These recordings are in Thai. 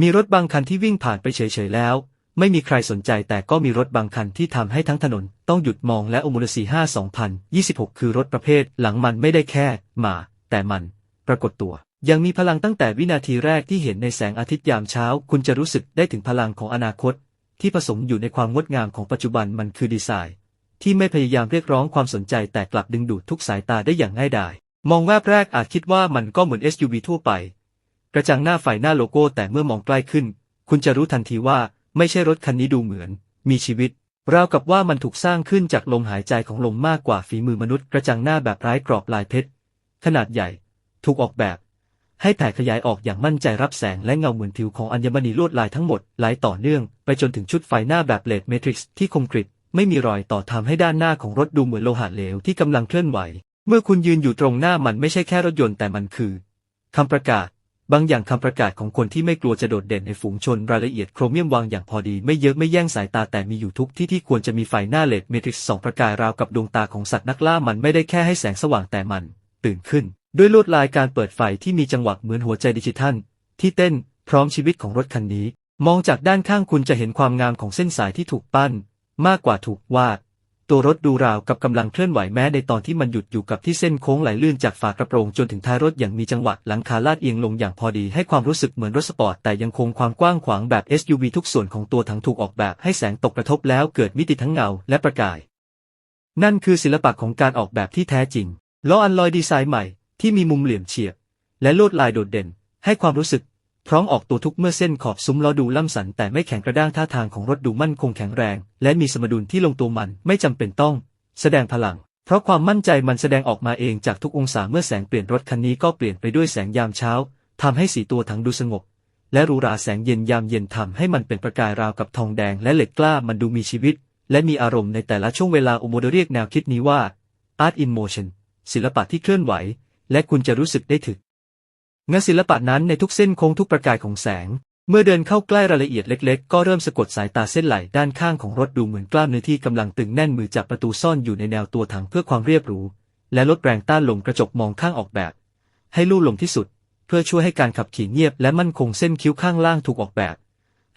มีรถบางคันที่วิ่งผ่านไปเฉยๆแล้ว ไม่มีใครสนใจแต่ก็มีรถบางคันที่ทำให้ทั้งถนน ต้องหยุดมองและโอมูลสี5 2026คือรถประเภทหลังมันไม่ได้แค่ มา แต่มัน ปรากฏตัว ยังมีพลังตั้งแต่วินาทีแรกที่เห็นในแสงอาทิตย์ยามเช้า คุณจะรู้สึกได้ถึงพลังของอนาคต ที่ผสมอยู่ในความงดงามของปัจจุบันมันคือดีไซน์ ที่ไม่พยายามเรียกร้องความสนใจแต่กลับดึงดูดทุกสายตาได้อย่างง่ายดายมองแวบแรกอาจคิดว่ามันก็เหมือน SUV ทั่วไป กระจังหน้าไฟหน้าโลโก้แต่เมื่อมองใกล้ขึ้น คุณจะรู้ทันทีว่าไม่ใช่รถคันนี้ดูเหมือน มีชีวิตราวกับว่ามันถูกสร้างขึ้นจากลมหายใจของลมมากกว่าฝีมือมนุษย์กระจังหน้าแบบไร้กรอบลายเพชรขนาดใหญ่ ถูกออกแบบ ให้แผ่ขยายออกอย่างมั่นใจรับแสงและเงาเหมือนผิวของอัญมณีลวดลายทั้งหมดไหลต่อเนื่อง ไปจนถึงชุดไฟหน้าแบบเลดเมทริกซ์ที่คมกริบไม่มีรอยต่อทำให้ด้านหน้าของรถดูเหมือนโลหะเหลวที่กำลังเคลื่อนไหว เมื่อคุณยืนอยู่ตรงหน้ามันไม่ใช่แค่รถยนต์แต่มันคือคำประกาศ บางอย่างคำประกาศของคนที่ไม่กลัวจะโดดเด่นในฝูงชนรายละเอียดโครเมียมวางอย่างพอดีไม่เยอะไม่แย่งสายตาแต่มีอยู่ทุกที่ที่ควรจะมีไฟหน้าเลดเมทริกซ์สองประกายราวกับดวงตาของสัตว์นักล่ามันไม่ได้แค่ให้แสงสว่างแต่มัน ตื่นขึ้น ด้วยลวดลายการเปิดไฟที่มีจังหวะเหมือนหัวใจดิจิทัล ที่เต้นพร้อมชีวิตของรถคันนี้ มองจากด้านข้างคุณจะเห็นความงามของเส้นสายที่ถูกปั้น มากกว่าถูกวาด ตัวรถดูราวกับกำลังเคลื่อนไหวแม้ในตอนที่มันหยุดอยู่กับที่เส้นโค้งไหลลื่นจากฝากระโปรงจนถึงท้ายรถอย่างมีจังหวะหลังคาลาดเอียงลงอย่างพอดีให้ความรู้สึกเหมือนรถสปอร์ตแต่ยังคงความกว้างขวางแบบ SUV ทุกส่วนของตัวถังถูกออกแบบให้แสงตกกระทบแล้วเกิดมิติทั้งเงาและประกาย นั่นคือศิลปะของการออกแบบที่แท้จริงล้ออันลอยดีไซน์ใหม่ที่มีมุมเหลี่ยมเฉียบและลวดลายโดดเด่น ให้ความรู้สึก พร้อมออกตัวทุกเมื่อเส้นขอบซุ้มล้อดูล่ำสันแต่ไม่แข็งกระด้างท่าทางของรถดูมั่นคงแข็งแรง และมีสมดุลที่ลงตัวมันไม่จำเป็นต้อง แสดงพลัง เพราะความมั่นใจมันแสดงออกมาเองจากทุกองศาเมื่อแสงเปลี่ยนรถคันนี้ก็เปลี่ยนไปด้วยแสงยามเช้าทำให้สีตัวถังดูสงบ และรูราแสงเย็นยามเย็นทำให้มันเป็นประกายราวกับทองแดงและเหล็กกล้ามันดูมีชีวิต และมีอารมณ์ในแต่ละช่วงเวลาโอโมโดเรียกแนวคิดนี้ว่า Art in Motion ศิลปะที่เคลื่อนไหว และคุณจะรู้สึกได้ถึง งานศิลปะนั้นในทุกเส้นโค้งทุกประกายของแสง เมื่อเดินเข้าใกล้รายละเอียดเล็กๆ ก็เริ่มสะกดสายตาเส้นไหลด้านข้างของรถดูเหมือนกล้ามเนื้อที่กำลังตึงแน่นมือจับประตูซ่อนอยู่ในแนวตัวถังเพื่อความเรียบรูและลดแรงต้านลมกระจกมองข้างออกแบบ ให้ลู่ลมที่สุด เพื่อช่วยให้การขับขี่เงียบและมั่นคงเส้นคิ้วข้างล่างถูกออกแบบ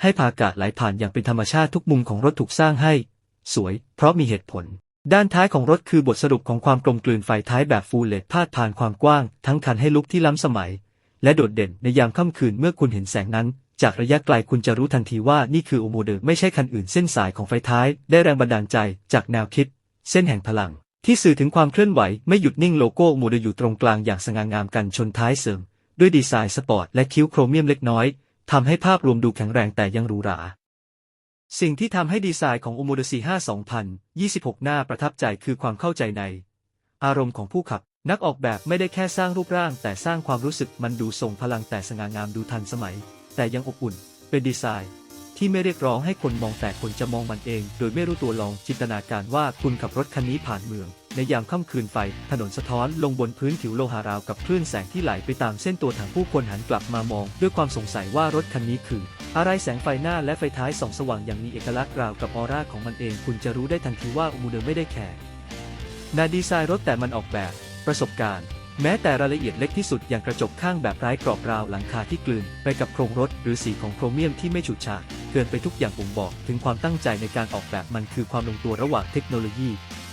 ให้พากาศไหลผ่านอย่างเป็นธรรมชาติทุกมุมของรถถูกสร้างให้ สวย เพราะมีเหตุผลด้านท้ายของรถคือบทสรุปของความกลมกลืนไฟท้ายแบบฟูลเลดพาดผ่านความกว้าง ทั้งคันให้ลุกที่ล้ำสมัย และโดดเด่นในยามค่ำคืนเมื่อคุณเห็นแสงนั้น จากระยะไกลคุณจะรู้ทันทีว่านี่คือโอโมเดอร์ไม่ใช่คันอื่นเส้นสายของไฟท้าย ได้แรงบันดาลใจจากแนวคิด เส้นแห่งพลัง ที่สื่อถึงความเคลื่อนไหวไม่หยุดนิ่งโลโก้โมเดลอยู่ตรงกลางอย่างสง่างามกันชนท้ายเสริม ด้วยดีไซน์สปอร์ตและคิ้วโครเมียมเล็กน้อยทำให้ภาพรวมดูแข็งแรงแต่ยังหรูหราสิ่งที่ทำให้ดีไซน์ของโอโมเดล45 2026หน้าประทับใจคือความเข้าใจใน อารมณ์ของผู้ขับ นักออกแบบไม่ได้แค่สร้างรูปร่าง แต่สร้างความรู้สึกมันดูทรงพลังแต่สง่างามดูทันสมัย แต่ยังอบอุ่น เป็นดีไซน์ ที่ไม่เรียกร้องให้คนมองแต่คนจะมองมันเอง โดยไม่รู้ตัวลองจินตนาการว่าคุณขับรถคันนี้ผ่านเมือง ในยามค่ำคืนไฟ ถนนสะท้อนลงบนพื้นผิวโลหะราวกับคลื่นแสงที่ไหลไปตามเส้นตัวถังผู้คนหันกลับมามอง ด้วยความสงสัยว่ารถคันนี้คือ อะไรแสงไฟหน้าและไฟท้ายส่องสว่างอย่างมีเอกลักษณ์ราวกับออร่าของมันเอง คุณจะรู้ได้ทันทีว่าอูมูเดอร์ไม่ได้แค่นาดีไซน์รถแต่มันออกแบบ ประสบการณ์ แม้แต่รายละเอียดเล็กที่สุดอย่างกระจกข้างแบบไร้กรอบราวหลังคาที่กลืน ไปกับโครงรถหรือสีของโครเมียมที่ไม่ฉูดฉาดเกินไปทุกอย่างบ่งบอก ถึงความตั้งใจในการออกแบบมันคือความลงตัวระหว่างเทคโนโลยี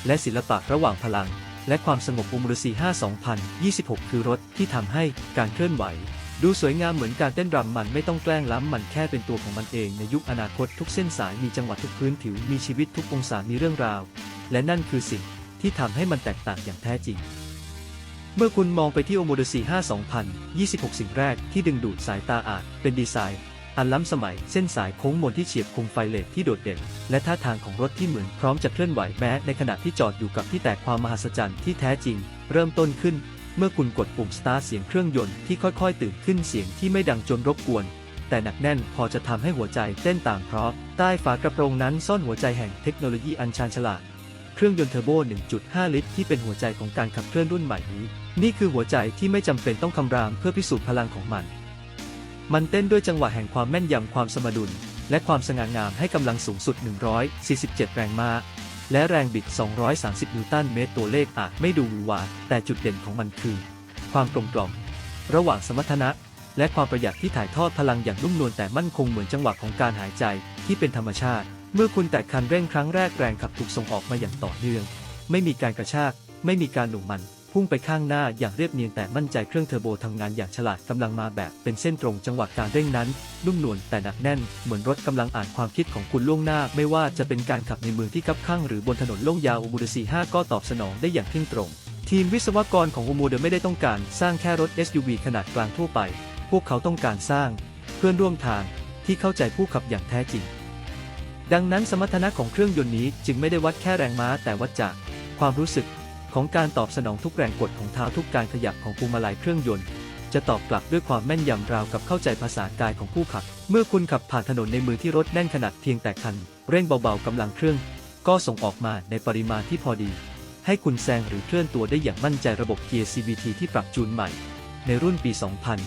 และศิลปะระหว่างพลัง และความสงบอุมรุสี5 2026 คือรถที่ทำให้การเคลื่อนไหวดูสวยงามเหมือนการเต้นรำมันไม่ต้องแกล้งล้ำมันแค่เป็นตัวของมันเองในยุคอนาคตทุกเส้นสายมีจังหวะทุกพื้นผิวมีชีวิตทุกองศามีเรื่องราว และนั่นคือสิ่งที่ทำให้มันแตกต่างอย่างแท้จริง เมื่อคุณมองไปที่โอโมเดล45 2026 สิ่งแรกที่ดึงดูดสายตาอาจเป็นดีไซน์ อันล้ำสมัยเส้นสายโค้งมนที่เฉียบคมไฟเลดที่โดดเด่น และท่าทางของรถที่เหมือนพร้อมจะเคลื่อนไหวแม้ในขณะที่จอดอยู่กับที่แตกความมหัศจรรย์ที่แท้จริง เริ่มต้นขึ้น เมื่อคุณกดปุ่มสตาร์ทเสียงเครื่องยนต์ที่ค่อยๆ ตื่นขึ้นเสียงที่ไม่ดังจนรบกวน แต่หนักแน่นพอจะทำให้หัวใจเต้นตามเพราะใต้ฝากระโปรงนั้นซ่อนหัวใจแห่งเทคโนโลยีอันชาญฉลาด เครื่องยนต์เทอร์โบ 1.5 ลิตร ที่เป็นหัวใจของการขับเคลื่อนรุ่นใหม่นี้ นี่คือหัวใจที่ไม่จำเป็นต้องคำรามเพื่อพิสูจน์พลังของมัน มันเต้นด้วยจังหวะแห่งความแม่นยำความสมดุล และความสง่างามให้กำลังสูงสุด 147 แรงม้า และแรงบิด 230 นิวตันเมตร ตัวเลขอาจไม่ดูหวือหวาแต่จุดเด่นของมันคือ ความกลมกล่อม ระหว่างสมรรถนะ และความประหยัดที่ถ่ายทอดพลังอย่างนุ่มนวลแต่มั่นคงเหมือนจังหวะของการหายใจที่เป็นธรรมชาติ เมื่อคุณแตะคันเร่งครั้งแรกแรงขับถูกส่งออกมาอย่างต่อเนื่อง ไม่มีการกระชาก ไม่มีการหนุ่มมัน พุ่งไปข้างหน้าอย่างเรียบเนียนแต่มั่นใจเครื่องเทอร์โบทำงานอย่างฉลาดกำลังมาแบบเป็นเส้นตรงจังหวะการเร่งนั้น นุ่มนวลแต่หนักแน่น เหมือนรถกำลังอ่านความคิดของคุณล่วงหน้า ไม่ว่าจะเป็นการขับในเมืองที่คับข้างหรือบนถนนโล่งยาวอุบูดสี5ก็ตอบสนองได้อย่างเที่ยงตรง ทีมวิศวกรของอุโมเดไม่ได้ต้องการสร้างแค่รถ SUV ขนาดกลางทั่วไป พวกเขาต้องการสร้าง เพื่อนร่วมทางที่เข้าใจผู้ขับอย่างแท้จริง ดังนั้นสมรรถนะของเครื่องยนต์นี้จึงไม่ได้วัดแค่แรงม้าแต่วัดจาก ความรู้สึกของการตอบสนองทุกแรงกดของเท้าทุกการขยับของพวงมาลัยเครื่องยนต์ จะตอบกลับด้วยความแม่นยำราวกับเข้าใจภาษากายของผู้ขับ เมื่อคุณขับผ่านถนนในมือที่รถแน่นขนาดเพียงแต่คัน เร่งเบาๆกำลังเครื่อง ก็ส่งออกมาในปริมาณที่พอดี ให้คุณแซงหรือเคลื่อนตัวได้อย่างมั่นใจระบบเกียร์ CVT ที่ปรับจูนใหม่ ในรุ่นปี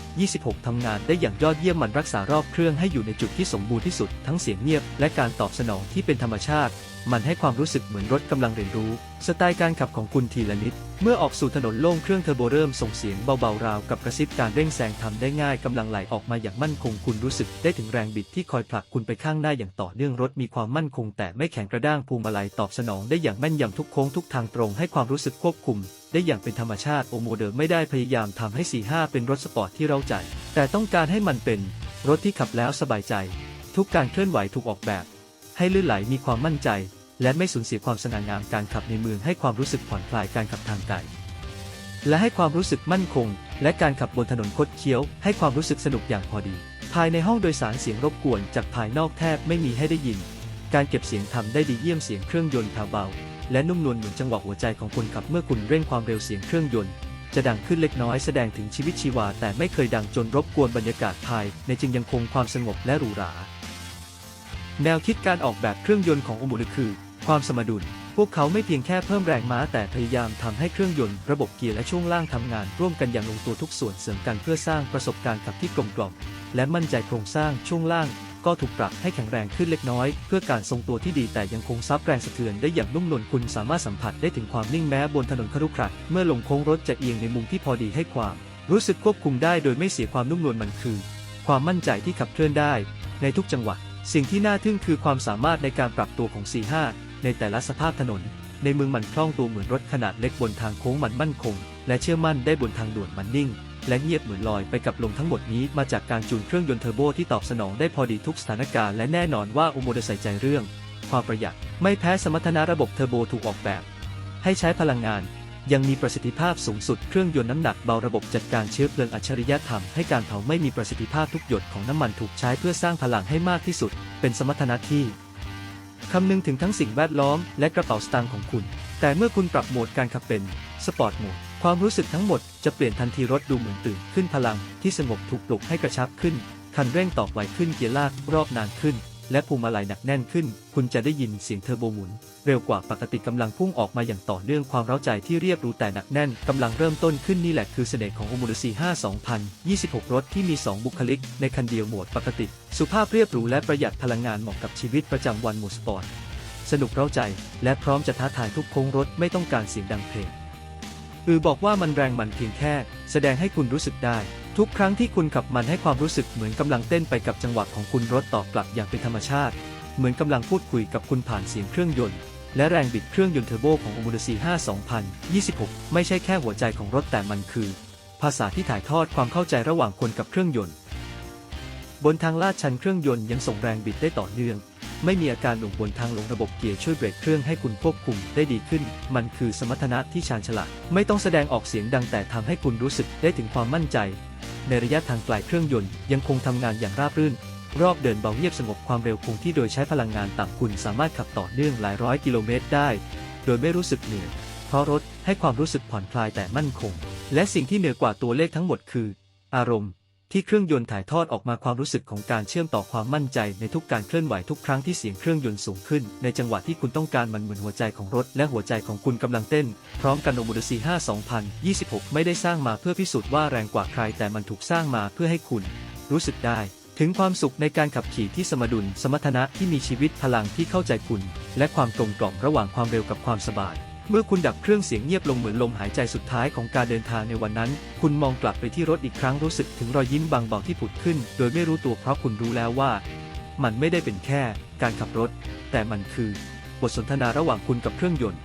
2026 ทำงานได้อย่างยอดเยี่ยมมันรักษารอบเครื่องให้อยู่ในจุดที่สมบูรณ์ที่สุด ทั้งเสียงเงียบ และการตอบสนองที่เป็นธรรมชาติ มันให้ความรู้สึกเหมือนรถกำลังเรียนรู้ สไตล์การขับของคุณทีละนิด เมื่อออกสู่ถนนโล่งเครื่องเทอร์โบเริ่มส่งเสียงเบาๆราวกับกระซิบการเร่งแซงทำได้ง่ายกำลังไหลออกมาอย่างมั่นคงคุณรู้สึกได้ถึงแรงบิดที่คอยผลักคุณไปข้างหน้าอย่างต่อเนื่องรถมีความมั่นคง แต่ไม่แข็งกระด้างพวงมาลัยตอบสนองได้อย่างแม่นยำทุกโค้งทุกทางตรงให้ความรู้สึกควบคุม ได้อย่างเป็นธรรมชาติโอโมเดอร์ไม่ได้พยายามทำให้ 45 เป็นรถสปอร์ตที่เราใจ แต่ต้องการให้มันเป็นรถที่ขับแล้วสบายใจ ทุกการเคลื่อนไหวถูกออกแบบ ให้ลื่นไหลมีความมั่นใจ และไม่สูญเสียความสง่างามการขับในเมืองให้ความรู้สึกผ่อนคลายการขับทางไกลและให้ความรู้สึกมั่นคง และการขับบนถนนคดเคี้ยว ให้ความรู้สึกสนุกอย่างพอดี ภายในห้องโดยสารเสียงรบกวนจากภายนอกแทบไม่มีให้ได้ยิน การเก็บเสียงทำได้ดีเยี่ยมเสียงเครื่องยนต์แผ่วเบา และนุ่มนวลเหมือนจังหวะหัวใจของคนขับเมื่อคุณเร่งความเร็วเสียงเครื่องยนต์ จะดังขึ้นเล็กน้อยแสดงถึงชีวิตชีวา แต่ไม่เคยดังจนรบกวนบรรยากาศภายในจึงยังคงความสงบและหรูหรา แนวคิดการออกแบบเครื่องยนต์ของโอมูลคือ ความสมดุล พวกเขาไม่เพียงแค่เพิ่มแรงม้าแต่พยายามทำให้เครื่องยนต์ระบบเกียร์และช่วงล่างทำงาน ร่วมกันอย่างลงตัวทุกส่วนเสริมกันเพื่อสร้างประสบการณ์ขับที่กลมกล่อมและมั่นใจโครงสร้างช่วงล่าง ก็ถูกปรับให้แข็งแรงขึ้นเล็กน้อย เพื่อการทรงตัวที่ดีแต่ยังคงซับแรงสะเทือนได้อย่างนุ่มนวลคุณสามารถสัมผัสได้ถึงความนิ่งแม้บนถนนครุขระเมื่อลงโค้งรถจะเอียงในมุมที่พอดีให้ความ รู้สึกควบคุมได้โดยไม่เสียความนุ่มนวลมันคือ ความมั่นใจที่ขับเคลื่อนได้ ในทุกจังหวะสิ่งที่น่าทึ่งคือความสามารถในการปรับตัวของ 45 ในแต่ละสภาพถนน ในเมืองมันคล่องตัวเหมือนรถขนาดเล็กบนทางโค้งมันมั่นคง และเชื่อมั่นได้บนทางด่วนมันนิ่ง และเงียบเหมือนลอยไปกับลมทั้งหมดนี้มาจากการจูนเครื่องยนต์เทอร์โบที่ตอบสนองได้พอดีทุกสถานการณ์และแน่นอนว่าโอโมเดใส่ใจเรื่อง ความประหยัดไม่แพ้สมรรถนะระบบเทอร์โบถูกออกแบบ ให้ใช้พลังงาน ยังมีประสิทธิภาพสูงสุดเครื่องยนต์น้ำหนักเบาระบบจัดการเชื้อเพลิงอัจฉริยะทำให้การเผาไม่มีประสิทธิภาพทุกหยดของน้ำมันถูกใช้เพื่อสร้างพลังให้มากที่สุด เป็นสมรรถนะที่คำนึงถึงทั้งสิ่งแวดล้อมและกระเป๋าสตางค์ของคุณ แต่เมื่อคุณปรับโหมดการขับเป็นสปอร์ตโหมด ความรู้สึกทั้งหมดจะเปลี่ยนทันทีรถดูเหมือนตื่นขึ้นพลังที่สงบถูกปลุกให้กระชับขึ้น คันเร่งตอกไวขึ้นเกียร์ลากรอบนานขึ้น และพวงมาลัยหนักแน่นขึ้น คุณจะได้ยินเสียงเทอร์โบหมุน เร็วกว่าปกติกำลังพุ่งออกมาอย่างต่อเนื่องความเร้าใจที่เรียบหรูแต่หนักแน่นกำลังเริ่มต้นขึ้นนี่แหละคือเสน่ห์ของโอมูลซี5 2026 รถที่มี 2 บุคลิก ในคันเดียวโหมดปกติ สุภาพเรียบหรูและประหยัดพลังงานเหมาะกับชีวิตประจำวันโหมดสปอร์ตสนุกเร้าใจ และพร้อมจะท้าทายทุกโค้งรถไม่ต้องการเสียงดังเพลง อือบอกว่ามันแรงมันเพียงแค่ แสดงให้คุณรู้สึกได้ ทุกครั้งที่คุณขับมันให้ความรู้สึกเหมือนกำลังเต้นไปกับจังหวะของคุณรถตอบกลับอย่างเป็นธรรมชาติ เหมือนกำลังพูดคุยกับคุณผ่านเสียงเครื่องยนต์ และแรงบิดเครื่องยนต์เทอร์โบของ o m o d 5 2026 ไม่ใช่แค่หัวใจของรถแต่มันคือ ภาษาที่ถ่ายทอดความเข้าใจระหว่างคนกับเครื่องยนต์ บนทางลาดชันเครื่องยนต์ยังส่งแรงบิดได้ต่อเนื่อง ไม่มีอาการหน่วงบนทางลงระบบเกียร์ช่วยเบรกเครื่องให้คุณควบคุมได้ดีขึ้น มันคือสมรรถนะที่ชาญฉลาด ไม่ต้องแสดงออกเสียงดังแต่ทำให้คุณรู้สึกได้ถึงความมั่นใจ ในระยะทางไกลเครื่องยนต์ยังคงทำงานอย่างราบรื่น รอบเดินเบาเงียบสงบความเร็วคงที่โดยใช้พลังงานต่ำคุณสามารถขับต่อเนื่องหลายร้อยกิโลเมตรได้ โดยไม่รู้สึกเหนื่อย เพราะรถให้ความรู้สึกผ่อนคลายแต่มั่นคง และสิ่งที่เหนือกว่าตัวเลขทั้งหมดคือ อารมณ์ ที่เครื่องยนต์ถ่ายทอดออกมาความรู้สึกของการเชื่อมต่อความมั่นใจในทุกการเคลื่อนไหวทุกครั้งที่เสียงเครื่องยนต์สูงขึ้น ในจังหวะที่คุณต้องการมันเหมือนหัวใจของรถ และหัวใจของคุณกำลังเต้น พร้อมกันโนมูดซี5 2026ไม่ได้สร้างมาเพื่อพิสูจน์ว่าแรงกว่าใครแต่มันถูกสร้างมาเพื่อให้คุณ รู้สึกได้ ถึงความสุขในการขับขี่ที่สมดุล สมรรถนะที่มีชีวิตพลังที่เข้าใจคุณ และความกลมกล่อมระหว่างความเร็วกับความสบาย เมื่อคุณดับเครื่องเสียงเงียบลงเหมือนลมหายใจสุดท้ายของการเดินทางในวันนั้น คุณมองกลับไปที่รถอีกครั้งรู้สึกถึงรอยยิ้มบางๆที่ผุดขึ้น โดยไม่รู้ตัวเพราะคุณรู้แล้วว่า มันไม่ได้เป็นแค่ การขับรถ แต่มันคือ บทสนทนาระหว่างคุณกับเครื่องยนต์